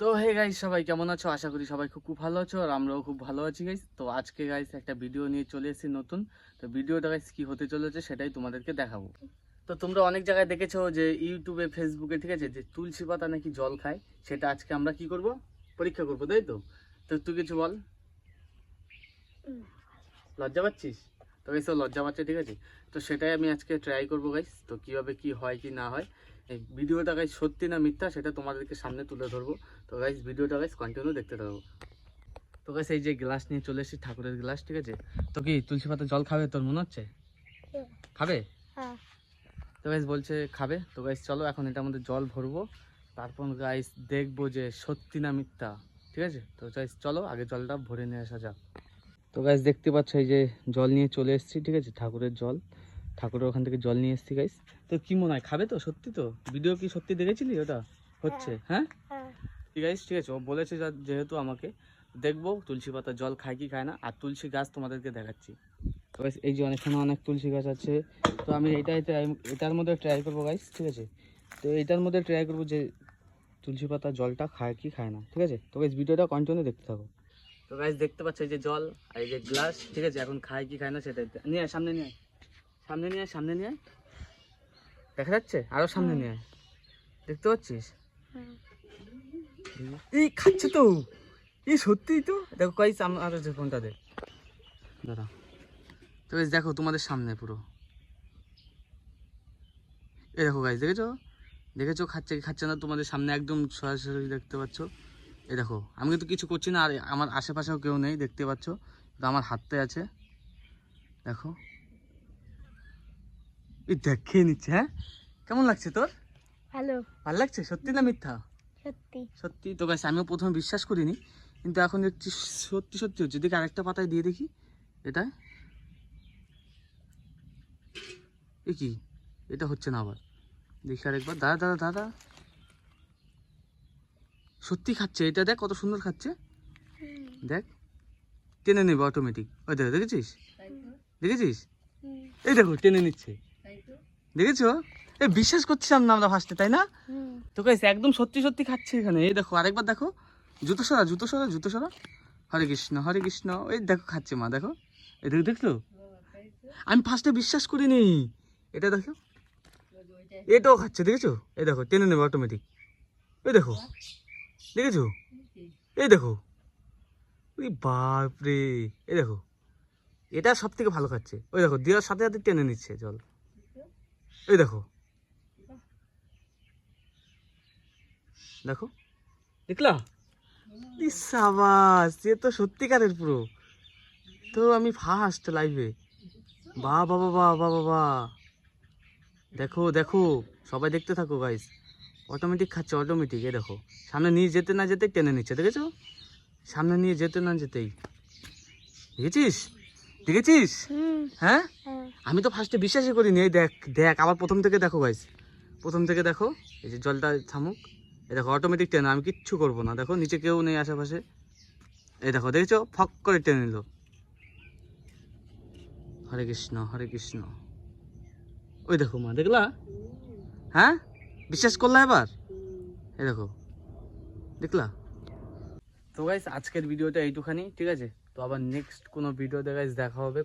তো hey guys সবাই কেমন আছো? আশা করি সবাই খুব খুব ভালো আছো, আর আমরাও খুব ভালো আছি গাইস তো, আজকে গাইস একটা ভিডিও নিয়ে চলে এসেছি নতুন। তো ভিডিওটা গাইস কি হতে চলেছে সেটাই তোমাদেরকে দেখাবো। তো, তোমরা অনেক জায়গায় দেখেছ যে ইউটিউবে ফেসবুকে ঠিক আছে, যে তুলসী পাতা নাকি জল খায়, সেটা আজকে আমরা কি করব? পরীক্ষা করব, তাই তো? তো তুই কিছু বল। লজ্জা পাচ্ছিস? তো গাইস লজ্জা পাচ্ছে, ঠিক আছে? তো, সেটাই আমি আজকে ট্রাই করব গাইস তো, কীভাবে কি হয়, কি না হয়। এই ভিডিওটা গাইস সত্যি না মিথ্যা সেটা তোমাদেরকে সামনে তুলে ধরবো। তো গাইজ ভিডিওটা গাইস কন্টিনিউ দেখতে থাকব তো গাইস এই যে গ্লাস নিয়ে চলে এসেছি ঠাকুরের গ্লাস ঠিক আছে? তো কি তুলসী পাতা জল খাবে তোর মনে হচ্ছে? খাবে? হ্যাঁ। তো গাইস বলছে খাবে। তো গাইজ চলো এখন এটার মধ্যে জল ভরবো। তারপর গাইজ দেখব যে সত্যি না মিথ্যা ঠিক আছে? তো গাইস চলো আগে জলটা ভরে নিয়ে আসা যাক। তো গাইস দেখতে পাচ্ছ এই যে জল নিয়ে চলে এসেছি ঠিক আছে? ঠাকুরের জল। ঠাকুরের ওখান থেকে জল নিয়ে এসেছি গাইস তো কি মনে হয় খাবে তো? সত্যি তো? ভিডিও কি সত্যি দেখেছিলি ওটা? হচ্ছে হ্যাঁ। হ্যাঁ? ঠিক আছে ঠিক আছে ও বলেছে যা- যেহেতু আমাকে। দেখব তুলসী পাতা জল খায় কি খায় না। আর তুলসী গাছ তোমাদেরকে দেখাচ্ছি। তো guys, এই যে অনেকখানে অনেক তুলসী গাছ আছে। তো আমি ট্রাই এটার মধ্যে ট্রাই করব গাইস ঠিক আছে? তো এটার মধ্যে ট্রাই করব যে তুলসী পাতা জলটা খায় কি খায় না ঠিক আছে? তো গাইস ভিডিওটা কন্টিনিউ দেখতে থাকো। তো গাইস দেখতে পাচ্ছ এই যে জল আর এই যে গ্লাস ঠিক আছে? এখন খায় কি খায় না সেটাই। নিয়ে সামনে নিয়ে। সামনে নিয়ে আয়, সামনে নিয়ে। দেখা যাচ্ছে? আরও সামনে নিয়ে। দেখতে পাচ্ছিস? এই খাচ্ছে তো। এই সত্যিই তো? দেখো কই আমার ফোনটা দে। দাঁড়া। তো দেখো তোমাদের সামনে পুরো। এই দেখো গাইস দেখেছ? দেখেছ? খাচ্ছে কি খাচ্ছে না? তোমাদের সামনে একদম সরাসরি দেখতে পাচ্ছ। এই দেখো আমি কিন্তু কিছু করছি না আর আমার আশেপাশেও কেউ নেই দেখতে পাচ্ছ? তো আমার হাতে আছে। দেখো। এই দেখ খেয়ে নিচ্ছে হ্যাঁ? কেমন লাগছে তোর? ভালো। ভালো লাগছে? সত্যি না মিথ্যা? সত্যি। সত্যি তো গাছ আমিও প্রথমে বিশ্বাস করিনি কিন্তু এখন দেখছি সত্যি সত্যি হচ্ছে। দেখি আরেকটা পাতায় দিয়ে দেখি এটা। এ কি? এটা হচ্ছে না আবার। দেখি আরেকবার। দাদা দাদা দাদা। সত্যি খাচ্ছে? এটা দেখ কত সুন্দর খাচ্ছে। দেখ। টেনে নেবে অটোমেটিক ওই দেখ দেখেছিস? দেখেছিস? এই দেখো টেনে নিচ্ছে। দেখেছ? এ বিশ্বাস করছিলাম না আমরা ফার্স্টে তাই না? তো গাইস একদম সত্যি সত্যি খাচ্ছে এখানে। এই দেখো আরেকবার দেখো। জুতো সরা জুতো সরা জুতো সরা। হরে কৃষ্ণ হরে কৃষ্ণ। এই দেখো খাচ্ছে মা দেখো। এই দেখো দেখল? আমি ফার্স্টে বিশ্বাস করিনি। এটা দেখো। এটাও খাচ্ছে দেখেছ? এই দেখো টেনে নেবে অটোমেটিক এই দেখো। দেখেছ? এই দেখো। ওই বাপরে। এই দেখো। এটা সব থেকে ভালো খাচ্ছে। ওই দেখো দেওয়ার সাথে সাথে টেনে নিচ্ছে জল এই দেখো। দেখো। দেখলা? সাবাস এ তো সত্যিকারের পুরো। তো আমি ফার্স্ট লাইভে বা বাবা বা বাবা বা দেখো দেখো। সবাই দেখতে থাকো গাইস অটোমেটিক খাচ্ছে অটোমেটিক এ দেখো। সামনে নিয়ে যেতে না যেতে টেনে নিচ্ছে দেখেছ? সামনে নিয়ে যেতে না যেতেই। দেখেছিস? দেখেছিস? হ্যাঁ? হ্যাঁ। আমি তো ফার্স্টে বিশ্বাসই করিনি, এই দেখ দেখ, আবার প্রথম থেকে দেখো গাইস প্রথম থেকে দেখো, এই যে জলটা থামুক। এই দেখো অটোমেটিক টেনে আমি কিচ্ছু করব না। দেখো, নিচে কেউ নেই আশেপাশে। এই দেখো, দেখেছ? ফক করে টেনে নিল। হরে কৃষ্ণ হরে কৃষ্ণ। ওই দেখো মা, দেখলা? হ্যাঁ? বিশ্বাস করলা এবার? এই দেখো, দেখলা? তো গাইস আজকের ভিডিওটা এইটুখানি, ঠিক আছে? তো আবার নেক্সট কোনো ভিডিওতে গাইস দেখা হবে।